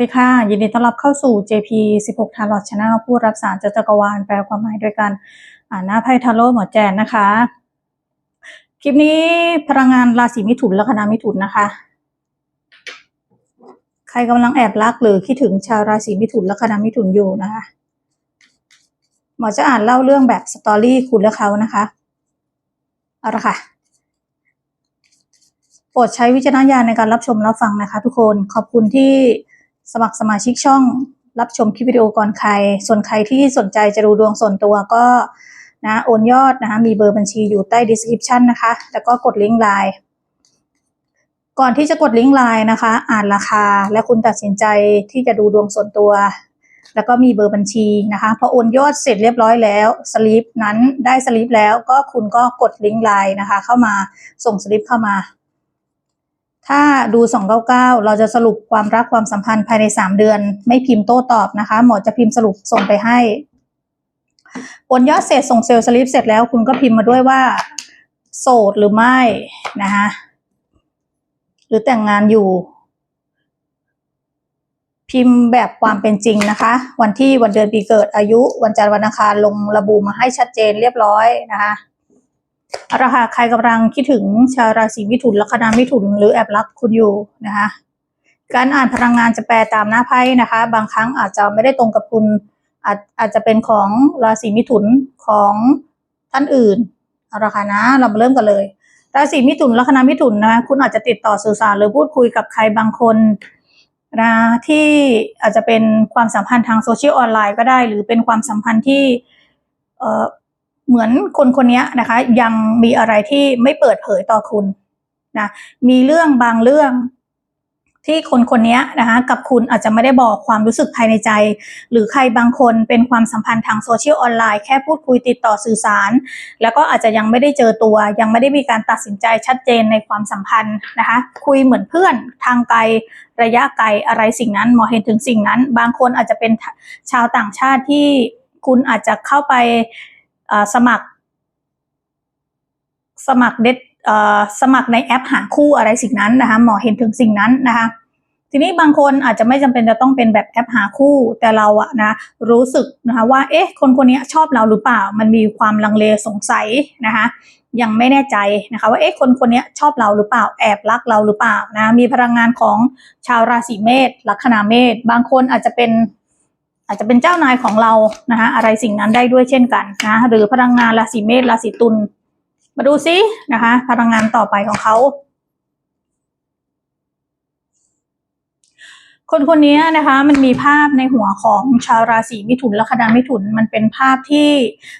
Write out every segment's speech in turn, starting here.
สวัสดีค่ะ ยินดีต้อนรับเข้าสู่ JP 16 Tarot Channel ผู้รับสารจักรวาลแปลความหมายด้วยกันอ่านหน้าไพ่ทาโร่หมอแจนนะคะ คลิปนี้พลังงานราศีมิถุนและคณะมิถุนนะคะ ใครกำลังแอบรักหรือคิดถึงชาวราศีมิถุนและคณะมิถุนอยู่นะคะ หมอจะอ่านเล่าเรื่องแบบสตอรี่คุณและเขานะคะเอาละค่ะโปรดใช้วิจารณญาณในการรับชมรับฟังนะคะ ทุกคนขอบคุณที่ สมัครสมาชิกช่องรับชมคลิปวิดีโอก่อนใคร ส่วนใครที่สนใจจะดูดวงส่วนตัวก็นะโอนยอดนะคะมีเบอร์บัญชีอยู่ใต้ description นะคะ แล้วก็กดลิงก์ไลน์ก่อนที่จะกดลิงก์ไลน์นะคะ อ่านราคาและคุณตัดสินใจที่จะดูดวงส่วนตัว แล้วก็มีเบอร์บัญชีนะคะพอโอนยอดเสร็จเรียบร้อยแล้วสลิปนั้นได้สลิปแล้วก็คุณก็กดลิงก์ไลน์นะคะ เข้ามาส่งสลิปเข้ามา ถ้าดู 299 เราจะสรุปความรักความสัมพันธ์ภายใน 3 เดือน ไม่พิมพ์โต้ตอบนะคะ หมอจะพิมพ์สรุปส่งไปให้โอนยอดเสร็จส่งเซลล์สลิปเสร็จแล้วคุณก็พิมพ์มาด้วยว่า โสดหรือไม่นะคะหรือแต่งงานอยู่ พิมพ์แบบความเป็นจริงนะคะ วันที่วันเดือนปีเกิดอายุ วันจันทร์วันอังคารลงระบุมาให้ชัดเจนเรียบร้อยนะคะ เอาละค่ะใครกำลังคิดถึงชาวราศีมิถุนลัคนามิถุนหรือแอบรักคุณอยู่นะคะการอ่านพลังงานจะแปลตามหน้าไพ่นะคะ บางครั้งอาจจะไม่ได้ตรงกับคุณอาจอาจจะเป็นของราศีมิถุนของท่านอื่นเอาละค่ะนะเรามาเริ่มกันเลย ราศีมิถุนลัคนามิถุนนะคุณอาจจะติดต่อสื่อสารหรือพูดคุยกับใครบางคนนะที่อาจจะเป็นความสัมพันธ์ทางโซเชียลออนไลน์ก็ได้ หรือเป็นความสัมพันธ์ที่ เหมือนคนคนนี้นะคะ ยังมีอะไรที่ไม่เปิดเผยต่อคุณนะมีเรื่องบางเรื่องที่คนคนนี้นะคะกับคุณอาจจะไม่ได้บอกความรู้สึกภายในใจ หรือใครบางคนเป็นความสัมพันธ์ทางโซเชียลออนไลน์แค่พูดคุยติดต่อสื่อสาร แล้วก็อาจจะยังไม่ได้เจอตัว ยังไม่ได้มีการตัดสินใจชัดเจนในความสัมพันธ์นะคะคุยเหมือนเพื่อนทางไกลระยะไกลอะไรสิ่งนั้นหมอเห็นถึงสิ่งนั้น บางคนอาจจะเป็นชาวต่างชาติที่คุณอาจจะเข้าไป สมัคร สมัครเด็ดสมัครในแอปหาคู่อะไรสิ่งนั้นนะคะหมอเห็นถึงสิ่งนั้นนะคะทีนี้บางคนอาจจะไม่จำเป็นจะต้องเป็นแบบแอปหาคู่แต่เราอะนะรู้สึกนะคะว่าเอ๊ะคนคนนี้ชอบเราหรือเปล่า มันมีความลังเลสงสัยนะคะยังไม่แน่ใจนะคะว่าเอ๊ะคนคนนี้ชอบเราหรือเปล่าแอบรักเราหรือเปล่านะมีพลังงานของชาวราศีเมษลัคนาเมษบางคนอาจจะเป็น อาจจะเป็นเจ้านายของเรานะคะอะไรสิ่งนั้นได้ด้วยเช่นกันนะหรือพลังงานราศีเมษราศีตุลมาดูซินะคะ พลังงานต่อไปของเขาคนคนนี้นะคะมันมีภาพในหัวของชาวราศีมิถุนและคณะมิถุนมันเป็นภาพที่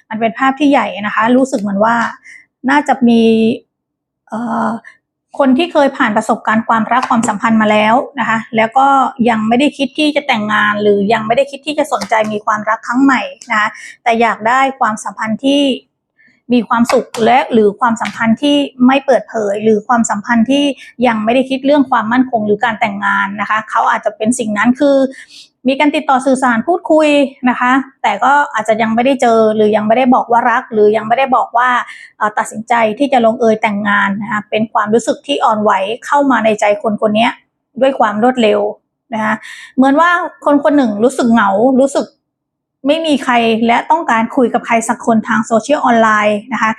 มันเป็นภาพที่ใหญ่นะคะ รู้สึกเหมือนว่าน่าจะมี คนที่เคยผ่านประสบการณ์ความรักความสัมพันธ์มาแล้วนะคะ แล้วก็ยังไม่ได้คิดที่จะแต่งงาน หรือยังไม่ได้คิดที่จะสนใจมีความรักครั้งใหม่นะคะแต่อยากได้ความสัมพันธ์ที่มีความสุขและหรือความสัมพันธ์ที่ไม่เปิดเผย หรือความสัมพันธ์ที่ยังไม่ได้คิดเรื่องความมั่นคงหรือการแต่งงานนะคะ เขาอาจจะเป็นสิ่งนั้นคือ มีการติดต่อสื่อสารพูดคุยนะคะ แต่ก็อาจจะยังไม่ได้เจอหรือยังไม่ได้บอกว่ารัก หรือยังไม่ได้บอกว่าตัดสินใจที่จะลงเอยแต่งงานนะคะเป็นความรู้สึกที่อ่อนไหวเข้ามาในใจคนคนนี้ด้วยความรวดเร็วนะคะเหมือนว่าคนคนหนึ่งรู้สึกเหงารู้สึกไม่มีใครและต้องการคุยกับใครสักคนทางโซเชียลออนไลน์นะคะ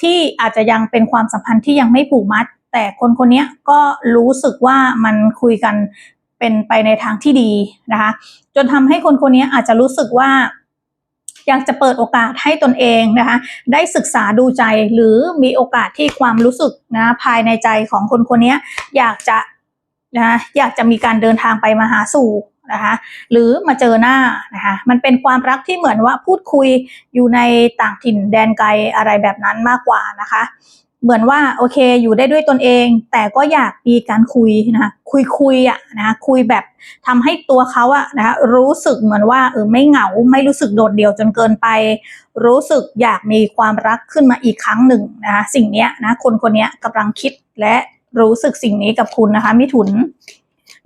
ที่อาจจะยังเป็นความสัมพันธ์ที่ยังไม่ผูกมัด แต่คนคนนี้ก็รู้สึกว่ามันคุยกัน เป็นไปในทางที่ดีนะคะ จนทำให้คนคนนี้อาจจะรู้สึกว่า อยากจะเปิดโอกาสให้ตนเองนะคะ ได้ศึกษาดูใจหรือมีโอกาสที่ความรู้สึกนะภายในใจของคนคนนี้อยากจะนะอยากจะมีการเดินทางไปมาหาสู่นะคะหรือมาเจอหน้านะคะมันเป็นความรักที่เหมือนว่าพูดคุยอยู่ในต่างถิ่นแดนไกลอะไรแบบนั้นมากกว่านะคะ เหมือนว่าโอเคอยู่ได้ด้วยตนเอง แต่ก็อยากมีการคุยนะคะคุยคุยอะนะคุยแบบทำให้ตัวเขาอะนะคะรู้สึกเหมือนว่าเออไม่เหงาไม่รู้สึกโดดเดี่ยวจนเกินไป รู้สึกอยากมีความรักขึ้นมาอีกครั้งหนึ่งนะคะสิ่งเนี้ยนะคนคนนี้ยกำลังคิดและรู้สึกสิ่งนี้กับคุณนะคะมิถุน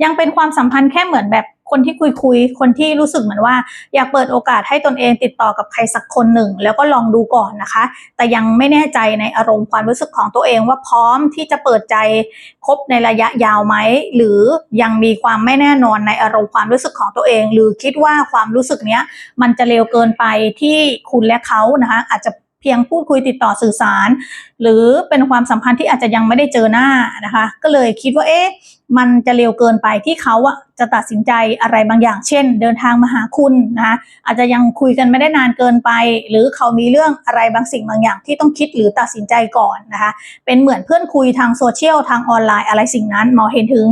ยังเป็นความสัมพันธ์แค่เหมือนแบบ คนที่คุยคุยคนที่รู้สึกเหมือนว่า อยากเปิดโอกาสให้ตนเองติดต่อกับใครสักคนหนึ่ง แล้วก็ลองดูก่อนนะคะ แต่ยังไม่แน่ใจในอารมณ์ความรู้สึกของตัวเองว่าพร้อมที่จะเปิดใจคบในระยะยาวไหมหรือยังมีความไม่แน่นอนในอารมณ์ความรู้สึกของตัวเอง หรือคิดว่าความรู้สึกเนี้ยมันจะเร็วเกินไปที่คุณและเขานะคะอาจจะ เพียงพูดคุยติดต่อสื่อสาร หรือเป็นความสัมพันธ์ที่อาจจะยังไม่ได้เจอหน้านะคะ ก็เลยคิดว่าเอ๊ะมันจะเร็วเกินไปที่เขาอะจะตัดสินใจอะไรบางอย่าง เช่น เดินทางมาหาคุณนะคะอาจจะยังคุยกันไม่ได้นานเกินไป หรือเขามีเรื่องอะไรบางสิ่งบางอย่างที่ต้องคิดหรือตัดสินใจก่อนนะคะเป็นเหมือนเพื่อนคุยทางโซเชียลทางออนไลน์อะไรสิ่งนั้นหมอเห็นถึง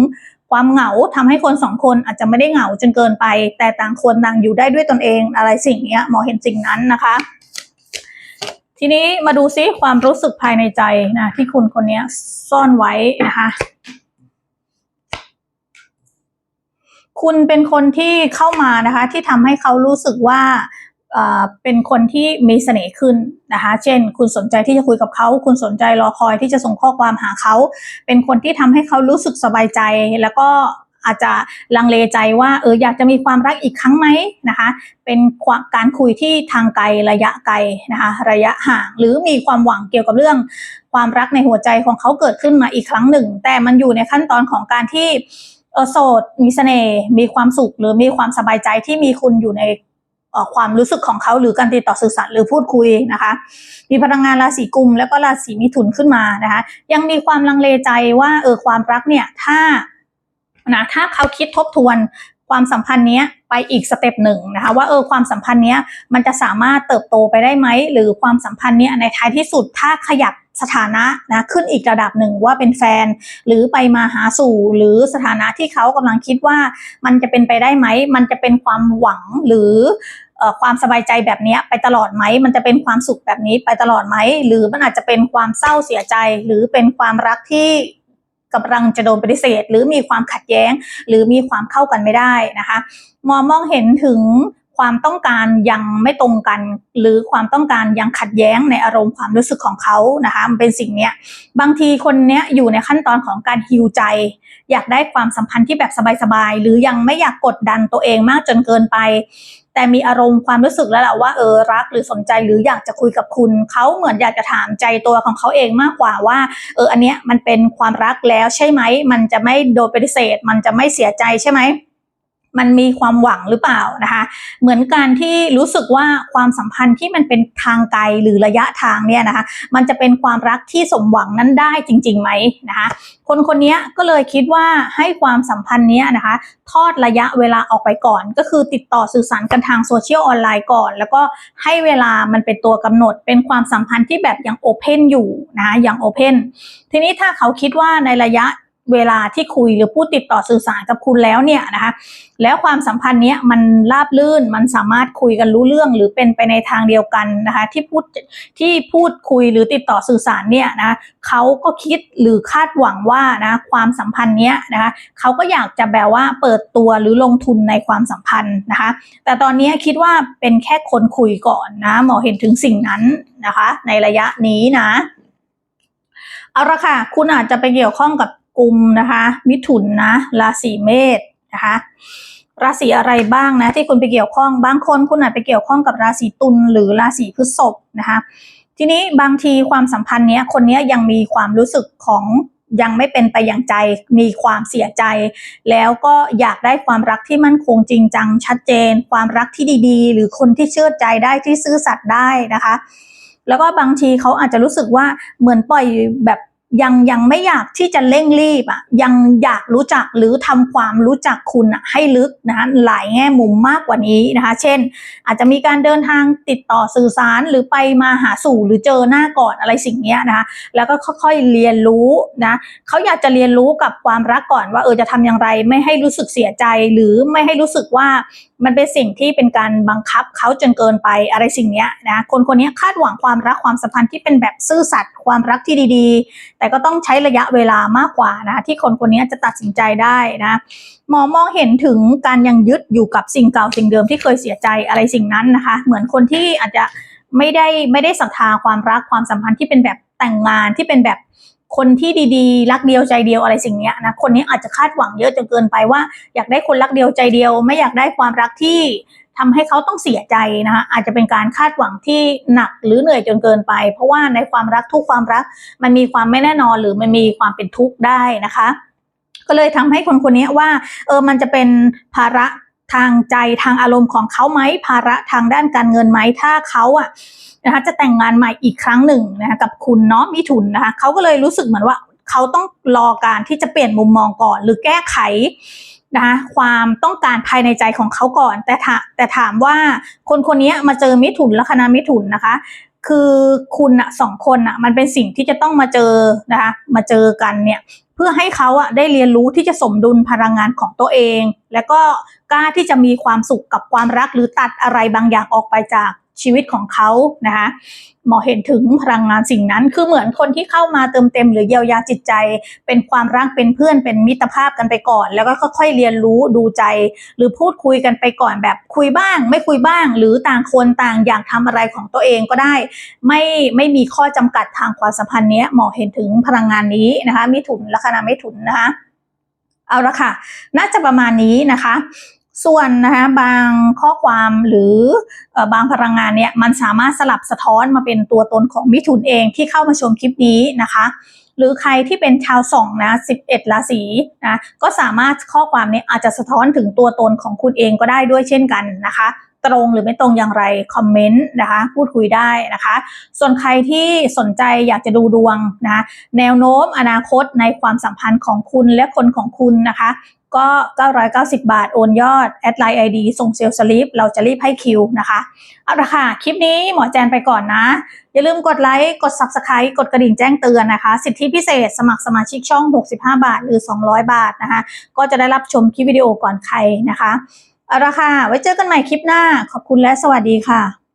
ความเหงาทำให้คนสองคนอาจจะไม่ได้เหงาจนเกินไป แต่ต่างคนต่างอยู่ได้ด้วยตนเองอะไรสิ่งนี้หมอเห็นสิ่งนั้นนะคะ ทีนี้มาดูซิความรู้สึกภายในใจนะที่คุณคนนี้ซ่อนไว้นะคะคุณเป็นคนที่เข้ามานะคะ ที่ทำให้เขารู้สึกว่าเป็นคนที่มีเสน่ห์ขึ้นนะคะ เช่น คุณสนใจที่จะคุยกับเขา คุณสนใจรอคอยที่จะส่งข้อความหาเขา เป็นคนที่ทำให้เขารู้สึกสบายใจ แล้วก็ อาจจะลังเลใจว่าเอออยากจะมีความรักอีกครั้งไหมนะคะ เป็นาการคุยที่ทางไกลระยะไกลนะคะระยะห่าง หรือมีความหวังเกี่ยวกับเรื่องความรักในหัวใจของเขาเกิดขึ้นมาอีกครั้งหนึ่ง แต่มันอยู่ในขั้นตอนของการที่เออโสดมีเสน่ห์มีความสุข หรือมีความสบายใจที่มีคุณอยู่ในความรู้สึกของเขาหรือการติดต่อสื่อสารหรือพูดคุยนะคะ มีพลังงานราศีกุมแล้วก็ราศีมิถุนขึ้นมานะคะ ยังมีความลังเลใจว่าเออความรักเนี่ยถ้า นะถ้าเขาคิดทบทวนความสัมพันธ์นี้ไปอีกสเต็ปหนึ่งนะคะว่าเออความสัมพันธ์นี้มันจะสามารถเติบโตไปได้ไหมหรือความสัมพันธ์เนี้ยในท้ายที่สุดถ้าขยับสถานะนะขึ้นอีกระดับหนึ่งว่าเป็นแฟน หรือไปมาหาสู่หรือสถานะที่เขากำลังคิดว่ามันจะเป็นไปได้ไหม มันจะเป็นความหวังหรืออความสบายใจแบบนี้ไปตลอดไหม มันจะเป็นความสุขแบบนี้ไปตลอดไหม หรือมันอาจจะเป็นความเศร้าเสียใจ หรือเป็นความรักที่ กำลังจะโดนปฏิเสธ หรือมีความขัดแย้ง หรือมีความเข้ากันไม่ได้นะคะมองมองเห็นถึงความต้องการยังไม่ตรงกัน หรือความต้องการยังขัดแย้งในอารมณ์ความรู้สึกของเขานะคะมันเป็นสิ่งเนี้ยบางทีคนเนี้ยอยู่ในขั้นตอนของการฮิวใจ อยากได้ความสัมพันธ์ที่แบบสบายๆหรือยังไม่อยากกดดันตัวเองมากจนเกินไป แต่มีอารมณ์ความรู้สึกแล้วแหละว่าเออรักหรือสนใจหรืออยากจะคุยกับคุณเขาเหมือนอยากจะถามใจตัวของเขาเองมากกว่าว่าเอออันเนี้ยมันเป็นความรักแล้วใช่ไหมมันจะไม่โดนปฏิเสธ มันจะไม่เสียใจใช่ไหม มันมีความหวังหรือเปล่านะคะ เหมือนการที่รู้สึกว่าความสัมพันธ์ที่มันเป็นทางไกลหรือระยะทางเนี่ยนะคะ มันจะเป็นความรักที่สมหวังนั้นได้จริงๆไหมนะคะ คนคนนี้ก็เลยคิดว่าให้ความสัมพันธ์เนี้ยนะคะ ทอดระยะเวลาออกไปก่อน ก็คือติดต่อสื่อสารกันทางโซเชียลออนไลน์ก่อน แล้วก็ให้เวลามันเป็นตัวกำหนด เป็นความสัมพันธ์ที่แบบยังโอเพนอยู่นะคะยังโอเพนทีนี้ถ้าเขาคิดว่าในระยะ เวลาที่คุยหรือพูดติดต่อสื่อสารกับคุณแล้วเนี่ยนะคะแล้วความสัมพันธ์เนี้ยมันราบลื่นมันสามารถคุยกันรู้เรื่องหรือเป็นไปในทางเดียวกันนะคะที่พูดที่พูดคุยหรือติดต่อสื่อสารเนี่ยนะเขาก็คิดหรือคาดหวังว่านะความสัมพันธ์เนี้ยนะคะเขาก็อยากจะแบบว่าเปิดตัวหรือลงทุนในความสัมพันธ์นะคะแต่ตอนนี้คิดว่าเป็นแค่คนคุยก่อนนะหมอเห็นถึงสิ่งนั้นนะคะในระยะนี้นะเอาละค่ะ คุณอาจจะไปเกี่ยวข้องกับ กลุ่มนะคะ มิถุนนะ ราศีเมษนะคะ ราศีอะไรบ้างนะที่คุณไปเกี่ยวข้อง บางคนคุณอาจไปเกี่ยวข้องกับราศีตุลหรือราศีพฤษภนะคะ ทีนี้บางทีความสัมพันธ์เนี้ยคนเนี้ยยังมีความรู้สึกของยังไม่เป็นไปอย่างใจ มีความเสียใจ แล้วก็อยากได้ความรักที่มั่นคงจริงจังชัดเจน ความรักที่ดีๆ หรือคนที่เชื่อใจได้ที่ซื่อสัตย์ได้นะคะ แล้วก็บางทีเขาอาจจะรู้สึกว่าเหมือนปล่อยแบบ ยังยังไม่อยากที่จะเร่งรีบอะยังอยากรู้จักหรือทำความรู้จักคุณอะให้ลึกนะคะหลายแง่มุมมากกว่านี้นะคะ เช่น อาจจะมีการเดินทางติดต่อสื่อสารหรือไปมาหาสู่หรือเจอหน้าก่อนอะไรสิ่งนี้นะคะแล้วก็ค่อยๆเรียนรู้นะเขาอยากจะเรียนรู้กับความรักก่อนว่าเออจะทำอย่างไร ไม่ให้รู้สึกเสียใจหรือไม่ให้รู้สึกว่ามันเป็นสิ่งที่เป็นการบังคับเขาจนเกินไปอะไรสิ่งนี้นะคนคนนี้คาดหวังความรักความสัมพันธ์ที่เป็นแบบซื่อสัตย์ความรักที่ดี ๆ แต่ก็ต้องใช้ระยะเวลามากกว่านะที่คนคนนี้จะตัดสินใจได้นะหมอมองเห็นถึงการยังยึดอยู่กับสิ่งเก่าสิ่งเดิมที่เคยเสียใจอะไรสิ่งนั้นนะคะ เหมือนคนที่อาจจะไม่ได้ไม่ได้ศรัทธาความรักความสัมพันธ์ที่เป็นแบบแต่งงานที่เป็นแบบ คนที่ดีๆ รักเดียวใจเดียวอะไรสิ่งนี้นะคนนี้อาจจะคาดหวังเยอะจนเกินไปว่า อยากได้คนรักเดียวใจเดียว ไม่อยากได้ความรักที่ทำให้เขาต้องเสียใจนะคะอาจจะเป็นการคาดหวังที่หนักหรือเหนื่อยจนเกินไป เพราะว่าในความรักทุกความรัก มันมีความไม่แน่นอนหรือมันมีความเป็นทุกข์ได้นะคะ ก็เลยทำให้คนคนนี้ว่าเออมันจะเป็นภาระทางใจทางอารมณ์ของเขาไหมภาระทางด้านการเงินไหมถ้าเขาอะ นะคะจะแต่งงานใหม่อีกครั้งหนึ่งนะคะกับคุณเนาะมิถุนนะคะเขาก็เลยรู้สึกเหมือนว่าเขาต้องรอการที่จะเปลี่ยนมุมมองก่อน หรือแก้ไขนะคะความต้องการภายในใจของเขาก่อน แต่ถาแต่ถามว่าคนคนนี้มาเจอมิถุนลัคนามิถุนนะคะ คือคุณอะสองคนอะมันเป็นสิ่งที่จะต้องมาเจอนะคะมาเจอกันเนี่ยเพื่อให้เขาอะได้เรียนรู้ที่จะสมดุลพลังงานของตัวเอง แล้วก็กล้าที่จะมีความสุขกับความรักหรือตัดอะไรบางอย่างออกไปจาก ชีวิตของเขานะคะหมอเห็นถึงพลังงานสิ่งนั้น คือเหมือนคนที่เข้ามาเติมเต็มหรือเยียวยาจิตใจ เป็นความรักเป็นเพื่อนเป็นมิตรภาพกันไปก่อน แล้วก็ค่อยๆเรียนรู้ดูใจ หรือพูดคุยกันไปก่อนแบบคุยบ้าง ไม่คุยบ้าง หรือต่างคนต่างอยากทำอะไรของตัวเองก็ได้ ไม่ไม่มีข้อจำกัดทางความสัมพันธ์เนี้ยหมอเห็นถึงพลังงานนี้นะคะมิถุนลัคนามิถุนนะคะเอาละค่ะ น่าจะประมาณนี้นะคะ ส่วนนะคะบางข้อความหรือบางพลังงานเนี่ยมันสามารถสลับสะท้อนมาเป็นตัวตนของมิถุนเองที่เข้ามาชมคลิปนี้นะคะ หรือใครที่เป็นชาวสองนะ11 ราศีนะก็สามารถข้อความนี้อาจจะสะท้อนถึงตัวตนของคุณเองก็ได้ด้วยเช่นกันนะคะ ตรงหรือไม่ตรงอย่างไรคอมเมนต์นะคะพูดคุยได้นะคะ ส่วนใครที่สนใจอยากจะดูดวงนะแนวโน้มอนาคตในความสัมพันธ์ของคุณและคนของคุณนะคะก็ 990 บาท โอนยอด แอดไลน์ไอดีส่งเซลล์สลิป เราจะรีบให้คิวนะคะ เอาละค่ะ คลิปนี้หมอแจนไปก่อนนะ อย่าลืมกดไลค์ กด Subscribe กดกระดิ่งแจ้งเตือนนะคะ สิทธิพิเศษสมัครสมาชิกช่อง 65 บาท หรือ 200 บาทนะคะ ก็จะได้รับชมคลิปวิดีโอก่อนใครนะคะ เอาละค่ะ ไว้เจอกันใหม่คลิปหน้า ขอบคุณและสวัสดีค่ะ